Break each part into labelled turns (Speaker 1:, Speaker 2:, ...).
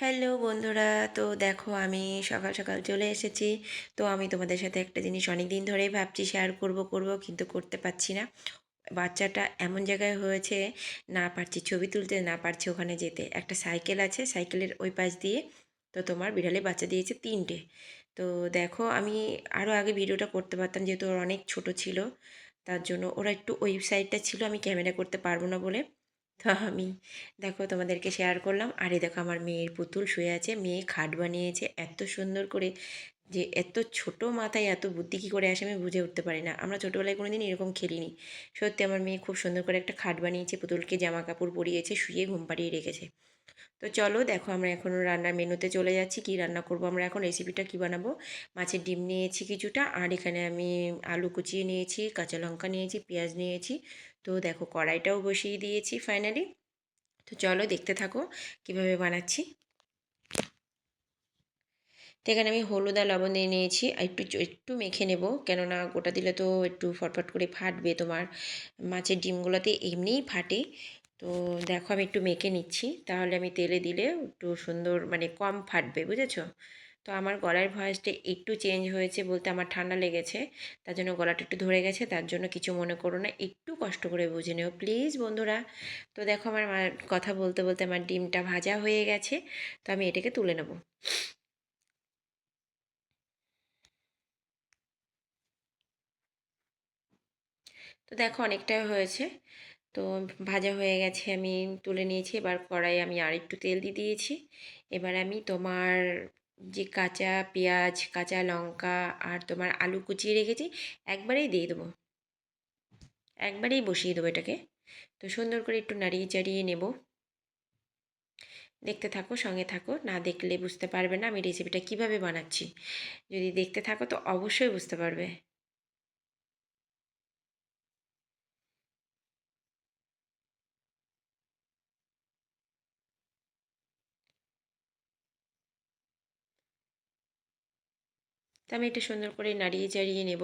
Speaker 1: Hello বন্ধুরা, তো দেখো আমি সকাল সকাল চলে এসেছি। তো আমি তোমাদের সাথে একটা জিনিস অনেক দিন ধরেই ভাবছি শেয়ার করব করব, কিন্তু করতে পারছি না। বাচ্চাটা এমন জায়গায় হয়েছে, না পারছি ছবি তুলতে, না পারছি ওখানে যেতে। একটা সাইকেল আছে, সাইকেলের ওই পাশ দিয়ে তো তোমার বিড়ালে বাচ্চা দিয়েছে তিনটে। তো দেখো আমি আরও আগে ভিডিওটা করতে পারতাম, যেহেতু ওর অনেক ছোট ছিল, তার জন্য ওরা একটু ওয়েবসাইটটা ছিল, আমি ক্যামেরা করতে পারব না বলে। তো আমি দেখো তোমাদেরকে শেয়ার করলাম। আরে দেখো আমার মেয়ের পুতুল শুয়ে আছে। মেয়ে খাট বানিয়েছে। এত সুন্দর করে যে এত ছোট মাথায় এত বুদ্ধি কী করে আসে আমি বুঝে উঠতে পারি না। আমরা ছোটোবেলায় কোনো দিন এরকম খেলিনি। সত্যি আমার মেয়ে খুব সুন্দর করে একটা খাট বানিয়েছে, পুতুলকে জামা কাপড় পরিয়েছে, শুয়ে ঘুম পাড়িয়ে রেখেছে। তো চলো দেখো আমরা এখন রান্নার মেনুতে চলে যাচ্ছি। কি রান্না করব আমরা এখন? রেসিপিটা কি বানাবো? মাছের ডিম নিয়েছি কিছুটা। আর এখানে আমি আলু কুচিয়ে নিয়েছি, কাঁচা লঙ্কা নিয়েছি, পেঁয়াজ নিয়েছি। তো দেখো কড়াইটাও বসিয়ে দিয়েছি ফাইনালি তো চলো দেখতে থাকো কীভাবে বানাচ্ছি। তো এখানে আমি হলুদ আর লবণ দিয়ে নিয়েছি একটু একটু মেখে নেব। কেননা গোটা দিলে তো একটু ফটফট করে ফাটবে তোমার। মাছের ডিমগুলোতে এমনিই ফাটে। তো দেখো আমি একটু মেখে নিচ্ছি, তাহলে আমি তেলে দিলে একটু সুন্দর মানে কম ফাটবে, বুঝেছ? তো আমার গলার ভয়েসটা একটু চেঞ্জ হয়েছে বলতে আমার ঠান্ডা লেগেছে। তার জন্য গলাটা একটু ধরে গেছে, তার জন্য কিছু মনে করো না, একটু কষ্ট করে বুঝে নেও প্লিজ বন্ধুরা। তো দেখো আমার কথা বলতে বলতে আমার ডিমটা ভাজা হয়ে গেছে, তো আমি এটাকে তুলে নেব। তো দেখো অনেকটাই হয়েছে, তো ভাজা হয়ে গেছে, আমি তুলে নিয়েছি, এবার কড়াই আমি আর একটু তেল দিয়ে দিয়েছি। এবার আমি তোমার যে কাঁচা পেঁয়াজ, কাঁচা লঙ্কা আর তোমার আলু কুচিয়ে রেখেছি, একবারেই দিয়ে দেবো। একবারেই বসিয়ে দেবো এটাকে। তো সুন্দর করে একটু নাড়িয়ে চাড়িয়ে নেব। দেখতে থাকো, সঙ্গে থাকো। না দেখলে বুঝতে পারবে না আমি রেসিপিটা কীভাবে বানাচ্ছি। যদি দেখতে থাকো তো অবশ্যই বুঝতে পারবে। তো আমি এটা সুন্দর করে নাড়িয়ে চাড়িয়ে নেব।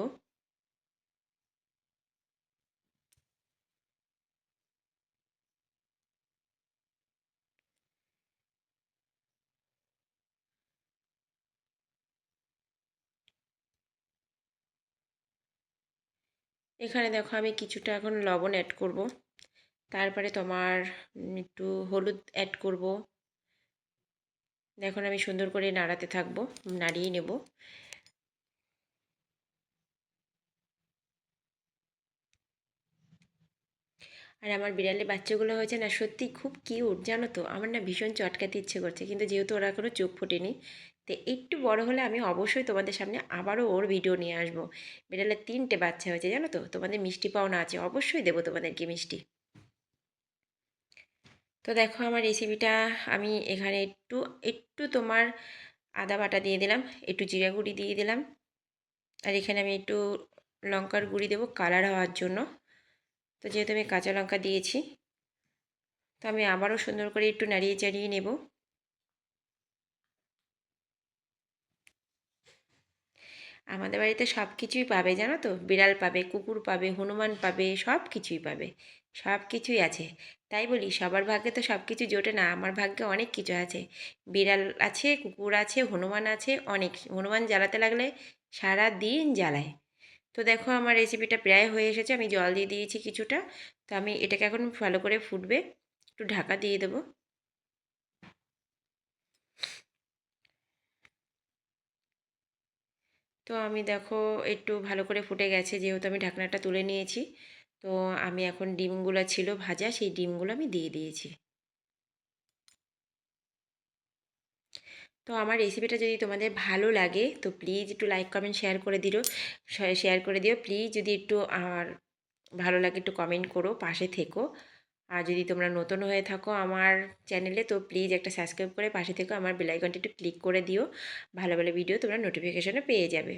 Speaker 1: এখানে দেখো আমি কিছুটা এখন লবণ অ্যাড করব। তারপরে তোমার একটু হলুদ অ্যাড করব। দেখুন আমি সুন্দর করে নাড়াতে থাকব, নাড়িয়ে নেব। আর আমার বিড়ালের বাচ্চাগুলো হয়েছে না, সত্যি খুব কিউট জানো তো? আমার না ভীষণ চটকাতে ইচ্ছে করছে, কিন্তু যেহেতু ওরা কোনো চোখ ফোটেনি, তো একটু বড় হলে আমি অবশ্যই তোমাদের সামনে আবারও ওর ভিডিও নিয়ে আসব। বিড়ালের তিনটে বাচ্চা হয়েছে, জানো তো? তোমাদের মিষ্টি পাওনা আছে, অবশ্যই দেবো তোমাদেরকে মিষ্টি। তো দেখো আমার রেসিপিটা আমি এখানে একটু একটু তোমার আদা বাটা দিয়ে দিলাম, একটু জিরা গুঁড়ি দিয়ে দিলাম। আর এখানে আমি একটু লঙ্কার গুঁড়ি দেবো কালার হওয়ার জন্য। তো যেহেতু আমি কাঁচা লঙ্কা দিয়েছি, তো আমি আবারও সুন্দর করে একটু নাড়িয়ে চাড়িয়ে নেব। আমাদের বাড়িতে সব কিছুই পাবে, জানো তো? বিড়াল পাবে, কুকুর পাবে, হনুমান পাবে, সব কিছুই পাবে, সব কিছুই আছে। তাই বলি, সবার ভাগ্যে তো সব কিছু জোটে না, আমার ভাগ্যে অনেক কিছু আছে। বিড়াল আছে, কুকুর আছে, হনুমান আছে, অনেক। হনুমান জ্বালাতে লাগলে সারা দিন জ্বালায়। তো দেখো আমার রেসিপিটা প্রায় হয়ে এসেছে, আমি জল দিয়ে দিয়েছি কিছুটা। তো আমি এটাকে এখন ভালো করে ফুটবে, একটু ঢাকা দিয়ে দেবো। তো আমি দেখো একটু ভালো করে ফুটে গেছে, যেহেতু আমি ঢাকনাটা তুলে নিয়েছি, তো আমি এখন ডিমগুলো ছিল ভাজা, সেই ডিমগুলো আমি দিয়ে দিয়েছি। তো আমার রেসিপিটা যদি তোমাদের ভালো লাগে, তো প্লিজ একটু লাইক কমেন্ট শেয়ার করে দিও শেয়ার করে দিও। প্লিজ যদি একটু আর ভালো লাগে, একটু কমেন্ট করো, পাশে থেকো। আর যদি তোমরা নতুন হয়ে থাকো আমার চ্যানেলে তো প্লিজ একটা সাবস্ক্রাইব করে পাশে থেকো। আমার বেলাইকনটা একটু ক্লিক করে দিও। ভালো ভালো ভিডিও তোমরা নোটিফিকেশনে পেয়ে যাবে।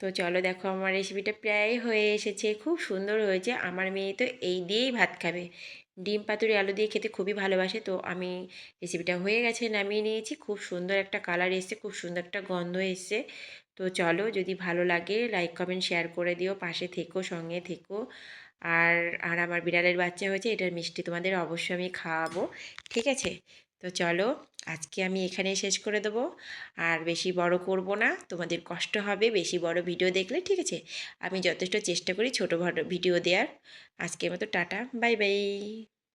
Speaker 1: তো চলো দেখো, আমার রেসিপিটা প্রায় হয়ে এসেছে। খুব সুন্দর হয়েছে। আমার মেয়ে তো এই দিয়েই ভাত খাবে। ডিম পাতুরি আলু দিয়ে খেতে খুবই ভালোবাসে। তো আমি রেসিপিটা হয়ে গেছে, নামিয়ে নিয়েছি। খুব সুন্দর একটা কালার এসছে, খুব সুন্দর একটা গন্ধ এসছে। তো চলো, যদি ভালো লাগে লাইক কমেন্ট শেয়ার করে দিও, পাশে থেকো, সঙ্গে থেকো। আর আর আমার বিড়ালের বাচ্চা হয়েছে, এটার মিষ্টি তোমাদের অবশ্যই আমি খাওয়াবো। ঠিক আছে? তো চলো, আজকে আমি এখানেই শেষ করে দেবো। আর বেশি বড় করব না, তোমাদের কষ্ট হবে, বেশি বড় ভিডিও দেখলে, ঠিক আছে? আমি যথেষ্ট চেষ্টা করি ছোটো ভিডিও দেওয়ার আজকের মতো টাটা, বাই বাই।